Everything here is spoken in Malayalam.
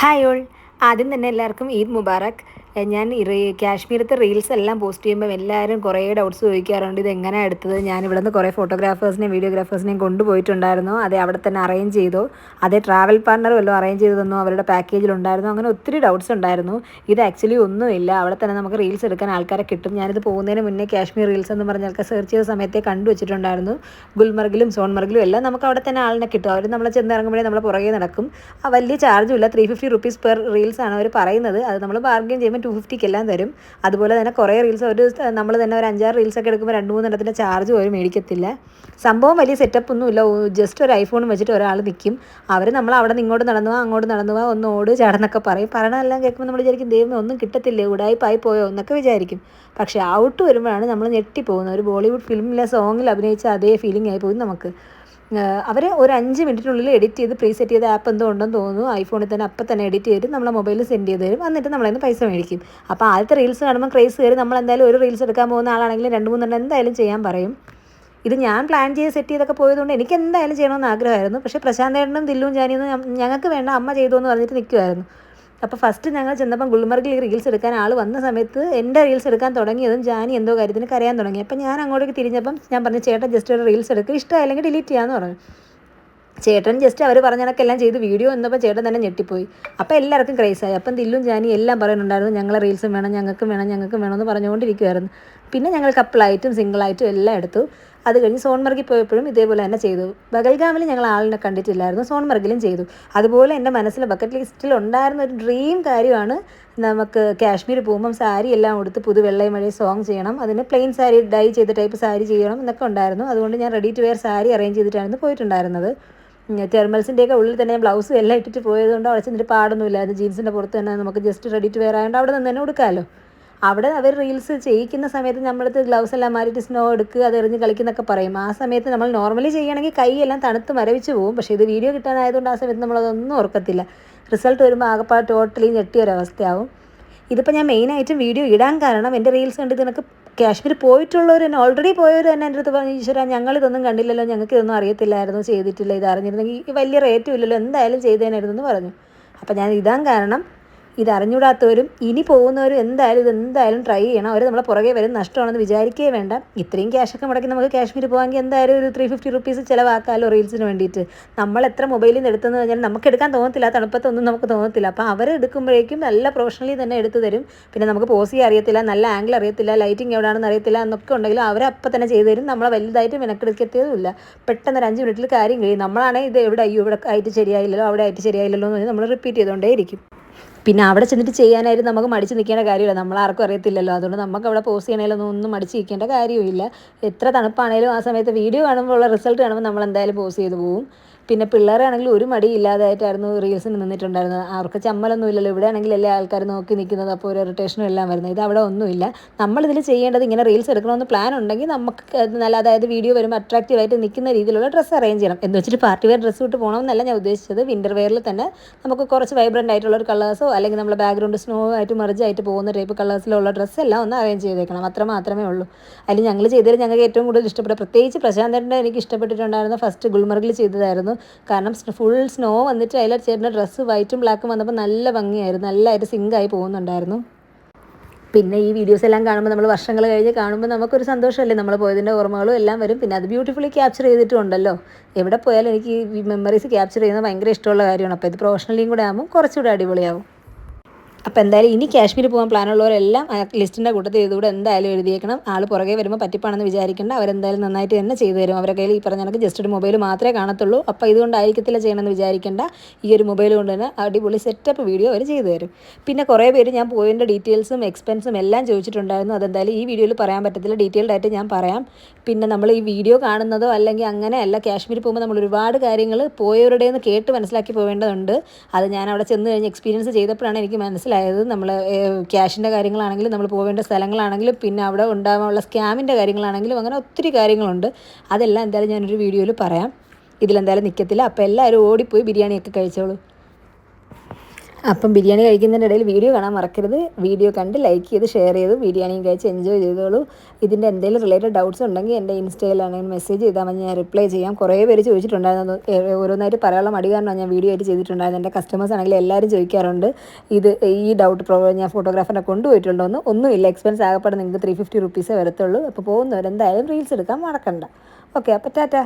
Hi all. ആദ്യം തന്നെ എല്ലാവർക്കും ഈദ് മുബാറക്. ഞാൻ കാശ്മീരത്തെ റീൽസ് എല്ലാം പോസ്റ്റ് ചെയ്യുമ്പോൾ എല്ലാവരും കുറേ ഡൗട്ട്സ് ചോദിക്കാറുണ്ട്. ഇത് എങ്ങനെ എടുത്തത്? ഞാൻ ഇവിടെ നിന്ന് കുറേ ഫോട്ടോഗ്രാഫേഴ്സിനെയും വീഡിയോഗ്രാഫേഴ്സിനെയും കൊണ്ടുപോയിട്ടുണ്ടായിരുന്നു അത് അവിടെ തന്നെ അറേഞ്ച് ചെയ്തു. അതേ ട്രാവൽ പാർട്ണർ വല്ലതും അറേഞ്ച് ചെയ്തു തന്നു? അവരുടെ പാക്കേജിലുണ്ടായിരുന്നു അങ്ങനെ ഒത്തിരി ഡൗട്ട്സ് ഉണ്ടായിരുന്നു. ഇത് ആക്ച്വലി ഒന്നുമില്ല അവിടെ തന്നെ നമുക്ക് റീൽസ് എടുക്കാൻ ആൾക്കാരെ കിട്ടും. ഞാനിത് പോകുന്നതിന് മുന്നേ കാശ്മീർ റീൽസ് എന്ന് പറഞ്ഞ ആൾക്കാർ സെർച്ച് ചെയ്ത സമയത്തെ കണ്ടു വെച്ചിട്ടുണ്ടായിരുന്നു. ഗുൽമർഗിലും സോൺമർഗിലും എല്ലാം നമുക്ക് അവിടെ തന്നെ ആളിനെ കിട്ടും. അവർ നമ്മളെ ചെന്നിറങ്ങുമ്പോഴേ നമ്മളെ പുറകെ നടക്കും. വലിയ ചാർജും ഇല്ല. Three fifty rupees per reels ആണ് അവർ പറയുന്നത്. അത് നമ്മൾ ബാർഗെയിൻ ചെയ്യുമ്പോൾ ടു ഫിഫ്റ്റിക്കെല്ലാം തരും. അതുപോലെ തന്നെ കുറേ റീൽസ് ഒരു നമ്മൾ തന്നെ ഒരു അഞ്ചാറ് റീൽസ് ഒക്കെ എടുക്കുമ്പോൾ രണ്ട് മൂന്നെണ്ണത്തിന്റെ ചാർജ് പോലും മേടിക്കത്തില്ല. സംഭവം വലിയ സെറ്റപ്പ് ഒന്നുമില്ല ജസ്റ്റ് ഒരു ഐഫോൺ വെച്ചിട്ട് ഒരാൾ നിൽക്കും അവർ നമ്മൾ അവിടെ നിന്ന് ഇങ്ങോട്ട് നടന്നു അങ്ങോട്ട് നടന്നു ഒന്ന് ഓട് ചടന്നൊക്കെ പറയും. പറയണതെല്ലാം കേൾക്കുമ്പോൾ നമ്മൾ വിചാരിക്കും ദൈവം ഒന്നും കിട്ടത്തില്ലേ? ഉടായിപ്പായി പോയോ എന്നൊക്കെ വിചാരിക്കും. പക്ഷേ ഔട്ട് വരുമ്പോഴാണ് നമ്മൾ ഞെട്ടിപ്പോകുന്നത്. ഒരു ബോളിവുഡ് ഫിലിമിലെ സോങ്ങിൽ അഭിനയിച്ച അതേ ഫീലിംഗ് ആയി പോകും നമുക്ക്. അവർ ഒരു അഞ്ച് മിനിറ്റിനുള്ളിൽ എഡിറ്റ് ചെയ്ത് പ്രീസെറ്റ് ചെയ്ത ആപ്പ് എന്തോ ഉണ്ടെന്ന് തോന്നുന്നു. ഐഫോണിൽ തന്നെ അപ്പം തന്നെ എഡിറ്റ് ചെയ്ത് നമ്മളെ മൊബൈലിൽ സെൻഡ് ചെയ്ത് തരും. എന്നിട്ട് നമ്മളതിന് പൈസ മേടിക്കും. അപ്പോൾ ആദ്യത്തെ റീൽസ് കാണുമ്പോൾ ക്രേസ് കയറി നമ്മൾ എന്തായാലും ഒരു റീൽസ് എടുക്കാൻ പോകുന്ന ആളാണെങ്കിലും രണ്ട് മൂന്നെണ്ണം എന്തായാലും ചെയ്യാൻ പറയും. ഇത് ഞാൻ പ്ലാൻ ചെയ്ത് സെറ്റ് ചെയ്തൊക്കെ പോയതുകൊണ്ട് എനിക്ക് എന്തായാലും ചെയ്യണമെന്ന് ആഗ്രഹമായിരുന്നു. പക്ഷേ പ്രശാന്തേട്ടനും ദില്ലും ജാനിയൊന്നും ഞങ്ങൾക്ക് വേണ്ട അമ്മ ചെയ്തു എന്ന് പറഞ്ഞിട്ട് നിൽക്കുമായിരുന്നു അപ്പോൾ ഫസ്റ്റ് ഞങ്ങൾ ചെന്നപ്പം ഗുൽമർഗിൽ റീൽസ് എടുക്കാൻ ആൾ വന്ന സമയത്ത് എന്റെ റീൽസ് എടുക്കാൻ തുടങ്ങിയതും ജാനി എന്തോ കാര്യത്തിന് കരയാൻ തുടങ്ങി. അപ്പം ഞാൻ അങ്ങോട്ടേക്ക് തിരിഞ്ഞപ്പം ഞാൻ പറഞ്ഞു ചേട്ടൻ ജസ്റ്റ് ഒരു റീൽസ് എടുക്കുക ഇഷ്ടമായില്ലെങ്കിൽ ഡിലീറ്റ് ചെയ്യാമെന്ന് പറഞ്ഞു. ചേട്ടൻ ജസ്റ്റ് അവർ പറഞ്ഞ കണക്കെല്ലാം ചെയ്ത് വീഡിയോ എന്നപ്പോൾ ചേട്ടൻ തന്നെ ഞെട്ടിപ്പോയി. അപ്പോൾ എല്ലാവർക്കും ക്രൈസായി അപ്പം ദില്ലും ജാനി എല്ലാം പറയുന്നുണ്ടായിരുന്നു ഞങ്ങളെ റീൽസും വേണം ഞങ്ങൾക്കും വേണം ഞങ്ങൾക്കും വേണമെന്ന് പറഞ്ഞുകൊണ്ടിരിക്കുമായിരുന്നു പിന്നെ ഞങ്ങൾ കപ്പിളായിട്ടും സിംഗിളായിട്ടും എല്ലാം എടുത്തു. അത് കഴിഞ്ഞ് സോൺമർഗിൽ പോയപ്പോഴും ഇതേപോലെ തന്നെ ചെയ്തു. ബഗൽഗാമിൽ ഞങ്ങൾ ആളിനെ കണ്ടിട്ടില്ലായിരുന്നു സോൺമർഗിലും ചെയ്തു. അതുപോലെ എന്റെ മനസ്സിൽ ബക്കറ്റ് ലിസ്റ്റിൽ ഉണ്ടായിരുന്ന ഒരു ഡ്രീം കാര്യമാണ് നമുക്ക് കാശ്മീർ പോകുമ്പം സാരി എല്ലാം കൊടുത്ത് പുതു വെള്ളയും മഴയും സോങ് ചെയ്യണം അതിന് പ്ലെയിൻ സാരി ഡൈ ചെയ്ത ടൈപ്പ് സാരി ചെയ്യണം എന്നൊക്കെ ഉണ്ടായിരുന്നു. അതുകൊണ്ട് ഞാൻ ready to wear sari arrange ചെയ്തിട്ടായിരുന്നു പോയിട്ടുണ്ടായിരുന്നത്. തെർമൽസിന്റെയൊക്കെ ഉള്ളിൽ തന്നെ ബ്ലൗസ് എല്ലാം ഇട്ടിട്ട് പോയതുകൊണ്ട് അവിടെ ചെന്നിട്ട് പാടൊന്നുമില്ലായിരുന്നു. ജീൻസിന്റെ പുറത്ത് തന്നെ നമുക്ക് ജസ്റ്റ് റെഡി ടു വെയർ ആയതുകൊണ്ട് അവിടെ നിന്ന് തന്നെ കൊടുക്കാമല്ലോ അവിടെ അവർ റീൽസ് ചെയ്യിക്കുന്ന സമയത്ത് നമ്മളടുത്ത് ഗ്ലൗസ് എല്ലാം മാറിയിട്ട് സ്നോ എടുക്കുക അത് എറിഞ്ഞ് കളിക്കുന്നൊക്കെ പറയും. ആ സമയത്ത് നമ്മൾ നോർമലി ചെയ്യണമെങ്കിൽ കൈയെല്ലാം തണുത്ത് മരവിച്ച് പോകും പക്ഷേ ഇത് വീഡിയോ കിട്ടാനായതുകൊണ്ട് ആ സമയത്ത് നമ്മളതൊന്നും ഓർക്കത്തില്ല. റിസൾട്ട് വരുമ്പോൾ ആകപ്പാ ടോട്ടലി ഞെട്ടിയ ഒരവസ്ഥയാവും ഇതിപ്പോൾ ഞാൻ മെയിനായിട്ടും വീഡിയോ ഇടാൻ കാരണം എന്റെ റീൽസ് കണ്ടിട്ട് നിനക്ക് കാശ്മീർ പോയിട്ടുള്ളവർ തന്നെ ഓൾറെഡി പോയവർ തന്നെ എന്റെ അടുത്ത് പറഞ്ഞു ഈശ്വര ഞങ്ങൾ ഇതൊന്നും കണ്ടില്ലല്ലോ ഞങ്ങൾക്ക് ഇതൊന്നും അറിയത്തില്ലായിരുന്നു ചെയ്തിട്ടില്ല ഇത് അറിഞ്ഞിരുന്നെങ്കിൽ വലിയ റേറ്റും ഇല്ലല്ലോ എന്തായാലും ചെയ്തേനായിരുന്നു എന്ന് പറഞ്ഞു. അപ്പോൾ ഞാൻ ഇടാൻ കാരണം ഇത് അറിഞ്ഞൂടാത്തവരും ഇനി പോകുന്നവരും എന്തായാലും ഇത് എന്തായാലും ട്രൈ ചെയ്യണം. അവർ നമ്മളെ പുറകെ വരും. നഷ്ടമാണെന്ന് വിചാരിക്കുകയേ വേണ്ട. ഇത്രയും ക്യാഷൊക്കെ മുടക്കി നമുക്ക് കാശ്മീർ പോകാമെങ്കിൽ എന്തായാലും ഒരു ത്രീ ഫിഫ്റ്റി റുപ്പീസ് ചിലവാക്കാമല്ലോ റീൽസിന് വേണ്ടിയിട്ട്. നമ്മൾ എത്ര മൊബൈലിൽ നിന്ന് എടുത്തെന്ന് കഴിഞ്ഞാൽ നമുക്ക് എടുക്കാൻ തോന്നത്തില്ല. തണുപ്പത്തൊന്നും നമുക്ക് തോന്നത്തില്ല. അപ്പോൾ അവർ എടുക്കുമ്പോഴേക്കും നല്ല പ്രൊഫഷണലി തന്നെ എടുത്തു തരും. പിന്നെ നമുക്ക് പോസ് ചെയ്യാൻ അറിയത്തില്ല. നല്ല ആംഗിൾ അറിയത്തില്ല. ലൈറ്റിംഗ് എവിടെയാണെന്ന് അറിയത്തില്ല. എന്നൊക്കെ ഉണ്ടെങ്കിലും അവരപ്പം തന്നെ ചെയ്തു തരും. നമ്മളെ വലുതായിട്ട് മെനക്കെടുക്കത്തേതുമില്ല പെട്ടെന്ന് ഒരു അഞ്ച് മിനിറ്റിൽ കാര്യം കഴിയും. നമ്മളാണെങ്കിൽ ഇത് എവിടെ അയ്യോ ഇവിടെ ആയിട്ട് ശരിയായില്ലല്ലോ അവിടെ ആയിട്ട് ശരിയായില്ലല്ലോ എന്ന് പറഞ്ഞാൽ നമ്മൾ റിപ്പീറ്റ് ചെയ്തുകൊണ്ടേയിരിക്കും. പിന്നെ അവിടെ ചെന്നിട്ട് ചെയ്യാനായിട്ട് നമുക്ക് മടിച്ച് നിൽക്കേണ്ട കാര്യമില്ല. നമ്മൾ ആർക്കും അറിയത്തില്ലല്ലോ. അതുകൊണ്ട് നമുക്ക് അവിടെ പോസ്റ്റ് ചെയ്യണേലൊന്നും ഒന്നും മടിച്ച് നിൽക്കേണ്ട കാര്യമില്ല എത്ര തണുപ്പാണേലും ആ സമയത്ത് വീഡിയോ കാണുമ്പോൾ ഉള്ള റിസൾട്ട് കാണുമ്പോൾ നമ്മൾ എന്തായാലും പോസ്റ്റ് ചെയ്ത് പോവും. പിന്നെ പിള്ളേരാണെങ്കിൽ ഒരു മടി ഇല്ലാതായിട്ടായിരുന്നു റീൽസിന് നിന്നിട്ടുണ്ടായിരുന്നത്. അവർക്ക് ചമ്മലൊന്നും ഇല്ലല്ലോ. ഇവിടെ ആണെങ്കിൽ എല്ലാ ആൾക്കാരും നോക്കി നിൽക്കുന്നത്? അപ്പോൾ ഒരു ഇറിറ്റേഷനും എല്ലാം വരുന്നത്. ഇത് അവിടെ ഒന്നുമില്ല. നമ്മളിതിൽ ചെയ്യേണ്ടത് ഇങ്ങനെ റീൽസ് എടുക്കണമെന്ന് പ്ലാൻ ഉണ്ടെങ്കിൽ നമുക്ക് നല്ല അതായത് വീഡിയോ വരുമ്പോൾ അട്രാക്റ്റീവായിട്ട് നിൽക്കുന്ന രീതിയിലുള്ള ഡ്രസ്സ് അറേഞ്ച് ചെയ്യണം. എന്ന് വെച്ചിട്ട് പാർട്ടി വെയർ ഡ്രസ്സ് ഇട്ട് പോകണമെന്നല്ല ഞാൻ ഉദ്ദേശിച്ചത്. വിന്റർ വെയറിൽ തന്നെ നമുക്ക് കുറച്ച് വൈബ്രന്റ് ആയിട്ടുള്ള ഒരു കളേഴ്സോ അല്ലെങ്കിൽ നമ്മുടെ ബാക്ക്ഗ്രൗണ്ട് സ്നോ ആയിട്ട് മെർജ് ആയിട്ട് പോകുന്ന ടൈപ്പ് കളേഴ്സിലുള്ള ഡ്രസ്സ് എല്ലാം ഒന്ന് അറേഞ്ച് ചെയ്തേക്കണം. അത്ര മാത്രമേ ഉള്ളൂ. അതിൽ ഞങ്ങൾ ചെയ്തതിൽ ഞങ്ങൾക്ക് ഏറ്റവും കൂടുതൽ ഇഷ്ടപ്പെട്ട പ്രത്യേകിച്ച് പ്രശാന്തന്റെ എനിക്ക് ഇഷ്ടപ്പെട്ടിട്ടുണ്ടായിരുന്ന ഫസ്റ്റ് ഗുൽമർഗിൽ ചെയ്തതായിരുന്നു. കാരണം ഫുൾ സ്നോ വന്നിട്ട് അതിൽ ചേട്ടന്റെ ഡ്രസ്സ് വൈറ്റും ബ്ലാക്കും വന്നപ്പോൾ നല്ല ഭംഗിയായിരുന്നു. നല്ലതായിട്ട് സിങ്കായി പോകുന്നുണ്ടായിരുന്നു. പിന്നെ ഈ വീഡിയോസ് എല്ലാം കാണുമ്പോൾ നമ്മൾ വർഷങ്ങൾ കഴിഞ്ഞ് കാണുമ്പോൾ നമുക്കൊരു സന്തോഷമല്ലേ? നമ്മൾ പോയതിന്റെ ഓർമ്മകളും എല്ലാം വരും. പിന്നെ അത് ബ്യൂട്ടിഫുള്ളി ക്യാപ്ചർ ചെയ്തിട്ടുണ്ടല്ലോ. എവിടെ പോയാലും എനിക്ക് ഈ മെമ്മറീസ് ക്യാപ്ചർ ചെയ്യുന്നത് ഭയങ്കര ഇഷ്ടമുള്ള കാര്യമാണ്. അപ്പോൾ ഇത് പ്രൊഫഷണലിയും കൂടെ ആകുമ്പോൾ കുറച്ചുകൂടെ അടിപൊളിയാവും. അപ്പോൾ എന്തായാലും ഇനി കാശ്മീർ പോകാൻ പ്ലാനുള്ളവരെല്ലാം ലിസ്റ്റിന്റെ കൂട്ടത്തിൽ ഇതുകൂടെ എന്തായാലും എഴുതിയേക്കണം. ആൾ പുറകെ വരുമ്പോൾ പറ്റിപ്പാണെന്ന് വിചാരിക്കേണ്ട. അവരെന്തായാലും നന്നായിട്ട് തന്നെ ചെയ്തു തരും. അവരുടെ കയ്യിൽ ഈ പറഞ്ഞ കണക്ക് ജസ്റ്റ് ഒരു മൊബൈൽ മാത്രമേ കാണത്തുള്ളൂ. അപ്പോൾ ഇതുകൊണ്ടായിരിക്കത്തില്ല ചെയ്യണമെന്ന് വിചാരിക്കേണ്ട. ഈ ഒരു മൊബൈൽ കൊണ്ട് തന്നെ അടിപൊളി സെറ്റപ്പ് വീഡിയോ അവർ ചെയ്തു തരും. പിന്നെ കുറേ പേര് ഞാൻ പോയതിന്റെ ഡീറ്റെയിൽസും എക്സ്പെൻസും എല്ലാം ചോദിച്ചിട്ടുണ്ടായിരുന്നു. അതെന്തായാലും ഈ വീഡിയോയിൽ പറയാൻ പറ്റത്തില്ല. ഡീറ്റെയിൽഡ് ആയിട്ട് ഞാൻ പറയാം. പിന്നെ നമ്മൾ ഈ വീഡിയോ കാണുന്നതോ അല്ലെങ്കിൽ അങ്ങനെ അല്ല കാശ്മീർ പോകുമ്പോൾ നമ്മൾ ഒരുപാട് കാര്യങ്ങൾ പോയവരുടെ കേട്ട് മനസ്സിലാക്കി പോവേണ്ടതുണ്ട്. അത് ഞാൻ അവിടെ ചെന്ന് കഴിഞ്ഞ് എക്സ്പീരിയൻസ് ചെയ്തപ്പോഴാണ് എനിക്ക് മനസ്സിലായത്. നമ്മൾ ക്യാഷിന്റെ കാര്യങ്ങളാണെങ്കിലും നമ്മൾ പോവേണ്ട സ്ഥലങ്ങളാണെങ്കിലും പിന്നെ അവിടെ ഉണ്ടാകാനുള്ള സ്കാമിന്റെ കാര്യങ്ങളാണെങ്കിലും അങ്ങനെ ഒത്തിരി കാര്യങ്ങളുണ്ട്. അതെല്ലാം എന്തായാലും ഞാനൊരു വീഡിയോയിൽ പറയാം. ഇതിലെന്തായാലും നിൽക്കത്തില്ല അപ്പോൾ എല്ലാവരും ഓടിപ്പോയി ബിരിയാണിയൊക്കെ കഴിച്ചോളൂ. അപ്പം ബിരിയാണി കഴിക്കുന്നതിന്റെ ഇടയിൽ വീഡിയോ കാണാൻ മറക്കരുത്. വീഡിയോ കണ്ട് ലൈക്ക് ചെയ്ത് ഷെയർ ചെയ്ത് ബിരിയാണിയും കഴിച്ച് എൻജോയ് ചെയ്തോളൂ. ഇതിന്റെ എന്തെങ്കിലും റിലേറ്റഡ് ഡൗട്ട്സ് ഉണ്ടെങ്കിൽ എന്റെ ഇൻസ്റ്റയിലാണെങ്കിൽ മെസ്സേജ് ചെയ്താൽ മതി. ഞാൻ റിപ്ലൈ ചെയ്യാം. കുറേ പേര് ചോദിച്ചിട്ടുണ്ടായിരുന്നു. ഓരോന്നായിട്ട് പറയാനുള്ള മടി കാരണം ഞാൻ വീഡിയോ ആയിട്ട് ചെയ്തിട്ടുണ്ടായിരുന്നു എന്റെ കസ്റ്റമേഴ്സ് ആണെങ്കിൽ എല്ലാവരും ചോദിക്കാറുണ്ട് ഇത് ഈ ഡൗട്ട് പ്രോ ഞാൻ ഫോട്ടോഗ്രാഫറിനെ കൊണ്ടുപോയിട്ടുണ്ടോ എന്ന്? ഒന്നുമില്ല. എക്സ്പെൻസ് ആകപ്പെടുന്ന നിങ്ങൾക്ക് ത്രീ ഫിഫ്റ്റി റുപ്പീസേ വരത്തുള്ളൂ. അപ്പോൾ പോകുന്നവരെന്തായാലും റീൽസ് എടുക്കാൻ മറക്കണ്ട. ഓക്കെ അപ്പോൾ ടാറ്റ.